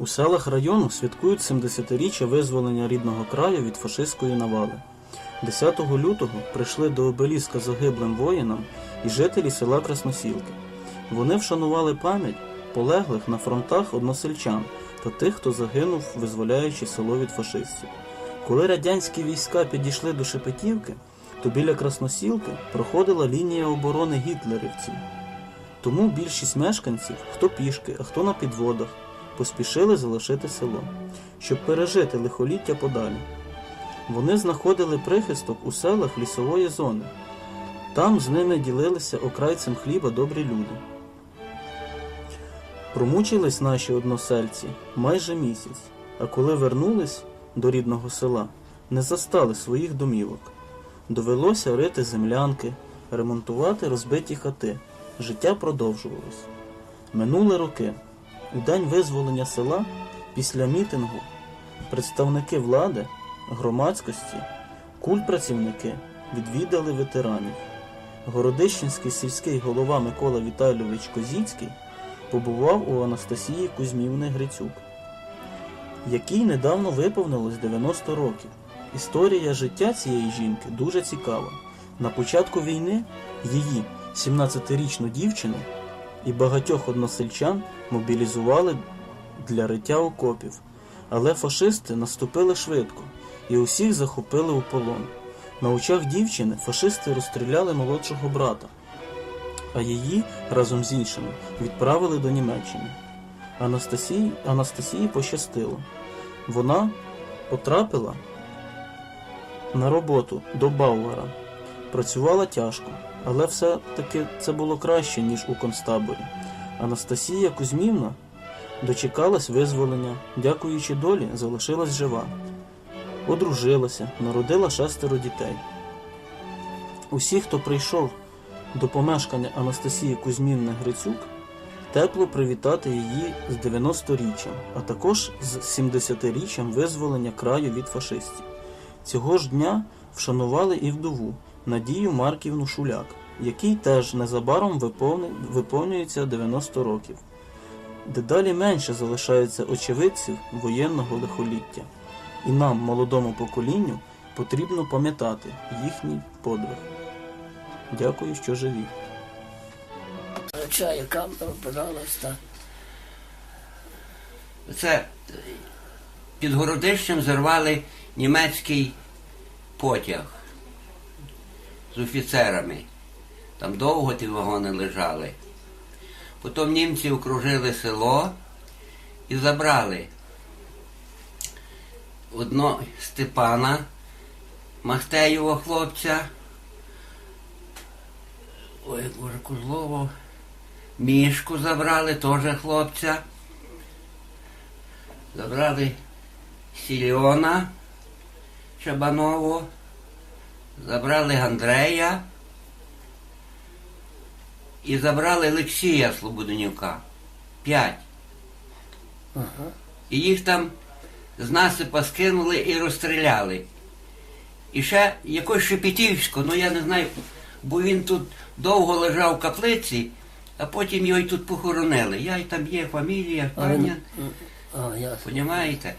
У селах району святкують 70-річчя визволення рідного краю від фашистської навали. 10 лютого прийшли до обеліска загиблим воїнам і жителі села Красносілки. Вони вшанували пам'ять полеглих на фронтах односельчан та тих, хто загинув, визволяючи село від фашистів. Коли радянські війська підійшли до Шепетівки, то біля Красносілки проходила лінія оборони гітлерівців. Тому більшість мешканців, хто пішки, а хто на підводах, поспішили залишити село, щоб пережити лихоліття подалі. Вони знаходили прихисток у селах лісової зони. Там з ними ділилися окрайцем хліба добрі люди. Промучились наші односельці майже місяць, а коли вернулись до рідного села, не застали своїх домівок. Довелося рити землянки, ремонтувати розбиті хати. Життя продовжувалось. Минули роки. У день визволення села після мітингу представники влади, громадськості, культпрацівники відвідали ветеранів. Городищенський сільський голова Микола Віталійович Козіцький побував у Анастасії Кузьмівни Грицюк, якій недавно виповнилось 90 років. Історія життя цієї жінки дуже цікава. На початку війни її 17-річну дівчину і багатьох односельчан мобілізували для риття окопів, але фашисти наступили швидко і усіх захопили у полон. На очах дівчини фашисти розстріляли молодшого брата, а її разом з іншими відправили до Німеччини. Анастасії, Анастасії пощастило. Вона потрапила на роботу до Бауера. Працювала тяжко, але все-таки це було краще, ніж у концтаборі. Анастасія Кузьмівна дочекалась визволення, дякуючи долі, залишилась жива. Одружилася, народила шестеро дітей. Усі, хто прийшов до помешкання Анастасії Кузьмівни Грицюк, тепло привітати її з 90-річчям, а також з 70-річчям визволення краю від фашистів. Цього ж дня вшанували і вдову Надію Марківну Шуляк, якій теж незабаром виповнюється 90 років. Дедалі менше залишається очевидців воєнного лихоліття, і нам, молодому поколінню, потрібно пам'ятати їхній подвиг. Дякую, що живі. Чаю камеру, пожалуйста. Це під Городищем зірвали німецький потяг з офіцерами. Там довго ті вагони лежали. Потім німці окружили село і забрали одного Степана, Махтеєвого хлопця, ой, Боже, Кузлово, Мішку забрали, теж хлопця. Забрали Сільона Чабанову, забрали Андрея і забрали Олексія Слободенюка. П'ять. І їх там з насипа скинули і розстріляли. І ще якось Шепетівського, ну я не знаю, бо він тут довго лежав в каплиці, а потім його й тут похоронили. Я й там є фамілія, ясно. Понімаєте?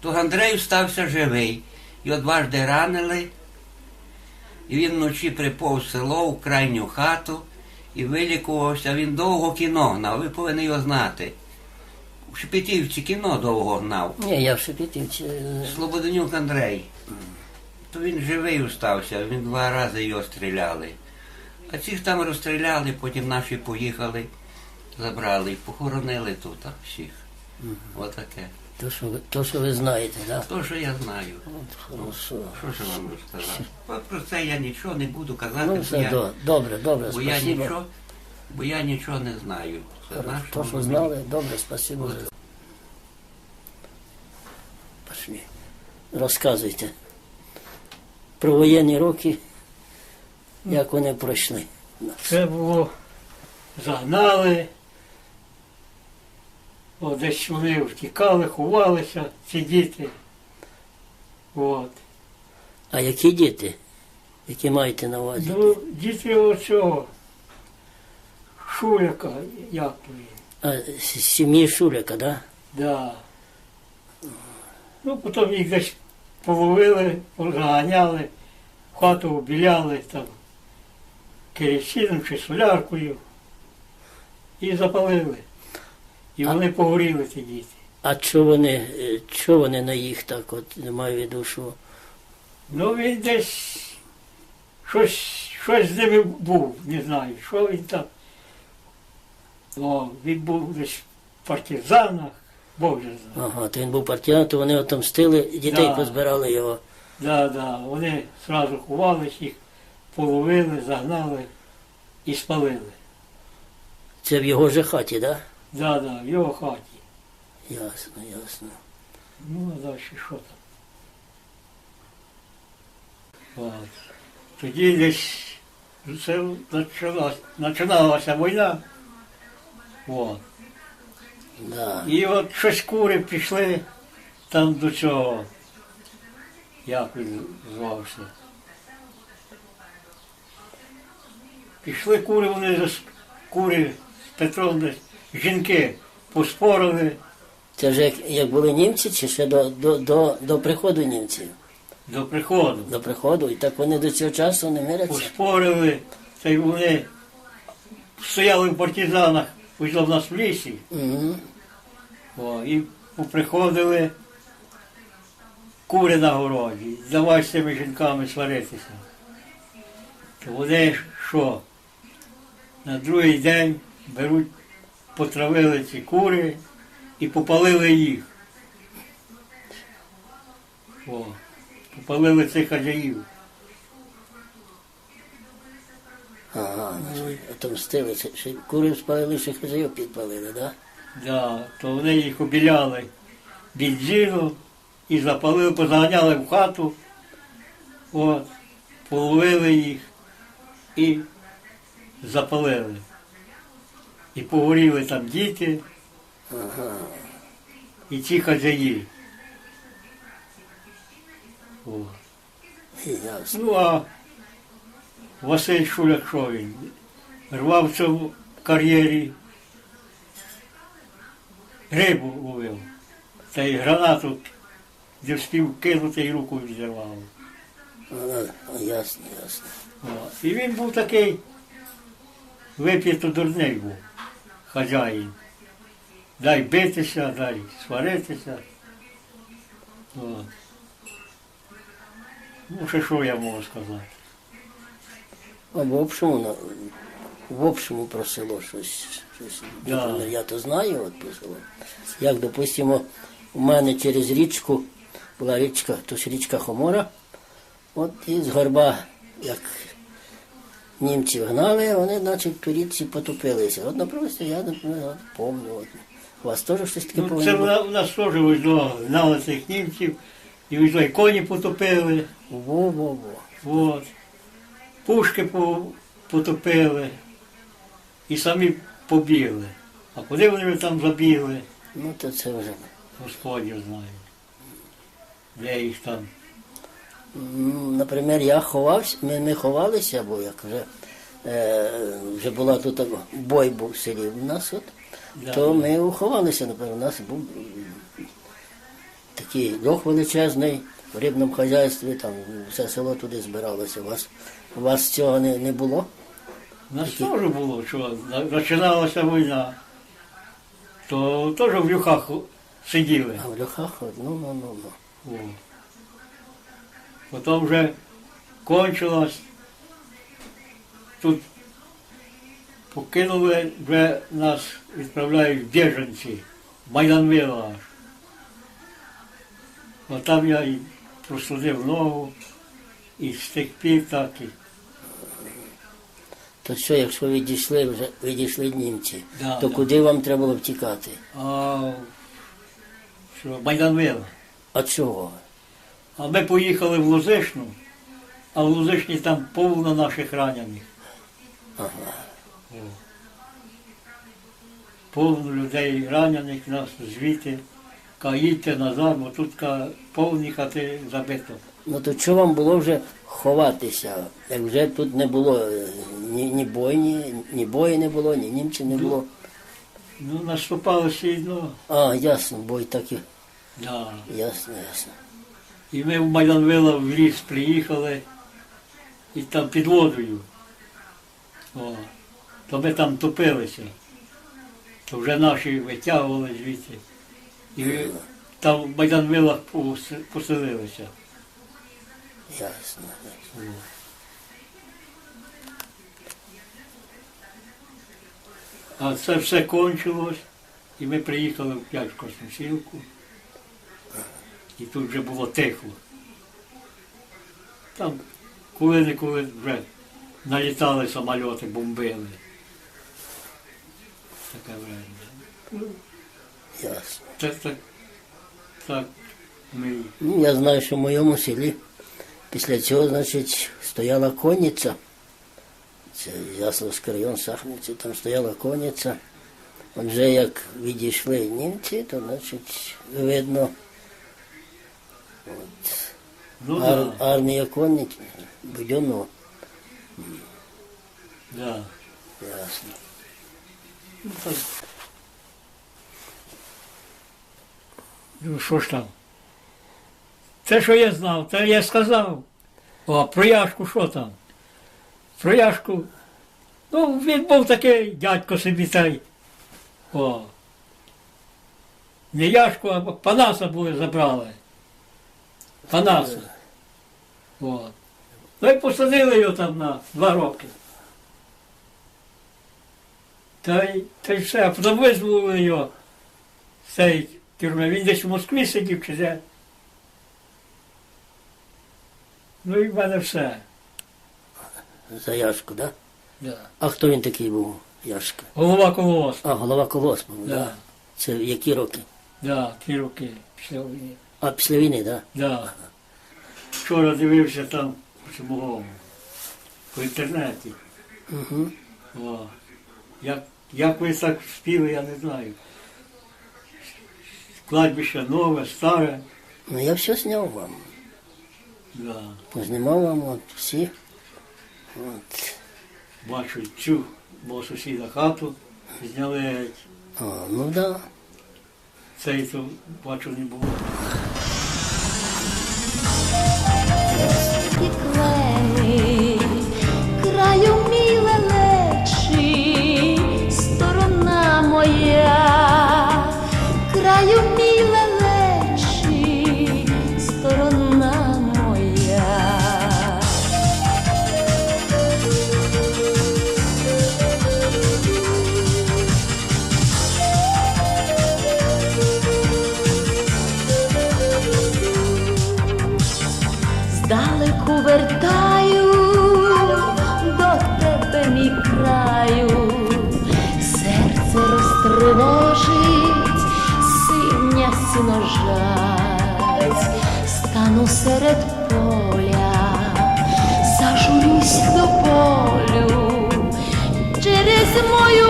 То Андрей стався живий. Його дважди ранили. І він вночі приповз село в крайню хату і вилікувався. Він довго кіно гнав, ви повинні його знати. У Шепетівці кіно довго гнав. Ні, я в Шепетівці. Слободенюк Андрей. То він живий устався, він два рази його стріляли. А цих там розстріляли, потім наші поїхали, забрали і похоронили тут всіх. Отаке. То, що ви, то, що ви знаєте, так? То, що я знаю. От, хорошо. Що ж вам розказати? От Про це я нічого не буду казати, Ну, бо, все я, до- добре, добре, бо, я спасибо. нічого, бо я нічого не знаю. Це наш То, що знали, добре, спасибо. за- Пошли. Розказуйте. Про воєнні роки, як вони пройшли. Це було загнали. О, десь вони втікали, ховалися, ці діти. От. А які діти? Які маєте на увазі? Ну, діти оцього Шуляка, як він. А, з сім'ї Шуляка, так? Да? Да. Ну, потім їх десь половили, заганяли, в хату обіляли там керосином чи соляркою і запалили. І А- вони погоріли ці діти. А чого вони, е, чого вони на їх так, от не маю в виду, що Ну він десь щось, щось з ними був, не знаю, що він там. О, він був десь в партизанах, Бог же знає. ага, то він був партизан, то вони отомстили, дітей Да. позбирали його. Да, да, вони одразу ховались їх, половили, загнали і спалили. Це в його же хаті, так? Да, да, в його хаті. Ясно, ясно. Ну, а далі що там? От. Тоді десь це почалась, починалася війна. От. Да. І от щось кури пішли там до цього. Як він звався. Пішли кури, вони з- кури з Петром десь, жінки поспорили Це вже як, як були німці, чи ще до, до, до, до приходу німців? до приходу. До приходу, і так вони до цього часу не миряться. Поспорили, та й вони стояли в партизанах, вийшли в нас в лісі. Угу. О, і поприходили кури на городі. Давай з цими жінками сваритися. То вони що? На другий день беруть, потравили ці кури і попалили їх. О, попалили цих хазяїв. Ага, значить, отомстили. Ще кури спалили, ще хазяїв підпалили, так? Да? Да, то вони їх обіляли бензину і запалили, позаганяли в хату, от, половили їх і запалили. І погоріли там діти Ага. і ці хазяї. О. Ну а Василь Шуляк що він? Рвав в кар'єрі, рибу ловив. Та й гранату, де встиг кинути і руку відірвав. Ясно, ясно. І він був такий вип'ято дурний був, хазяїн. Дай битися, дай сваритися. Ну, ще що я можу сказати? А в общому, на- в общому про село щось. щось Да. Я то знаю, от про село. Як, допустимо, у мене через річку була річка, то ж річка Хомора. От і з горба, як німці гнали, вони, значить, в потопилися. От, наприклад, я помню. От. У вас теж щось таке Ну, це бути? в нас теж до гнали цих німців, і ось і коні потопили, Во-во-во. от. пушки потопили і самі побігли. А куди вони там забігли, Ну, то це вже. Господь знає. Де їх там. Наприклад, я ховався, ми, ми ховалися, бо як вже, е, вже була тут бой був в селі у нас, от, Да. то ми уховалися, напевно, у нас був такий льох величезний в рибному хазяйстві, там все село туди збиралося. У вас, у вас цього не, не було? У нас теж було, що починалася війна, то теж в люхах сиділи. А в льохах, от, ну, ну, ну, ну. О. Потім вже кончилось. Тут покинули, вже нас відправляють біженці, в Майданвило там я і прослудив ногу, і з тих пір так і. То що, якщо відійшли, вже відійшли німці, Да, то да. куди вам треба було втікати? А, що, Майданвило. А чого? А ми поїхали в Лозишну, а в Лозишні там повно наших ранених. Ага. повно людей ранених нас звідти. Їдьте назад, бо тут повні хати забито. Ну то що вам було вже ховатися? Як вже тут не було е, ні, ні бойні, ні бої не було, ні німців не було. Ну, наступало сильно. А, ясно, бой так і. Да. Ясно, ясно. І ми в Майданвила в ліс приїхали і там під водою. О, то ми там топилися. То вже наші витягували звідти. І там в Майданвилах поселилися. Ясно. А це все кончилось, і ми приїхали в П'ячку Смісілку. І тут вже було тихо. Там коли-неколи вже налітали самольоти, бомбили. Таке. Ну, Ясно. це так, так ми Ну, я знаю, що в моєму селі після цього, значить, стояла конниця. Це Яславський район Сахниці, там стояла конниця. Вже як відійшли німці, то значить видно ар, да, армія конниць, будьонного. да. Ясно. Ну, так. Ну, що ж там? Те, що я знав, те я сказав. О, а про Яшку що там? Про Яшку. Ну, він був такий дядько собі той. О. Не Яшку, а Панаса були забрали. Панаса. От. Ну і посадили його там на два роки. Та й, та й все, а потім визволили його з цієї тюрми. Він десь в Москві сидів чи де. Ну і в мене все. За Яшку, так? Да? Да. А хто він такий був, Яшка? Голова колгоспу. А, голова колгоспу, так? Да. Да. Це які роки? Да, ті роки після війни. А після війни, так? Да? Да. Вчора дивився там по цьому по інтернеті. Угу. О. Як, як ви так спіли, я не знаю. Кладбище нове, старе. Ну я все зняв вам. Да. Познімав вам от всі. От. Бачу цю мого сусіда хату, зняли геть. А, ну так. Да. Цей то бачу не було. Сіножать, стану серед поля, зажурюсь до полю через мою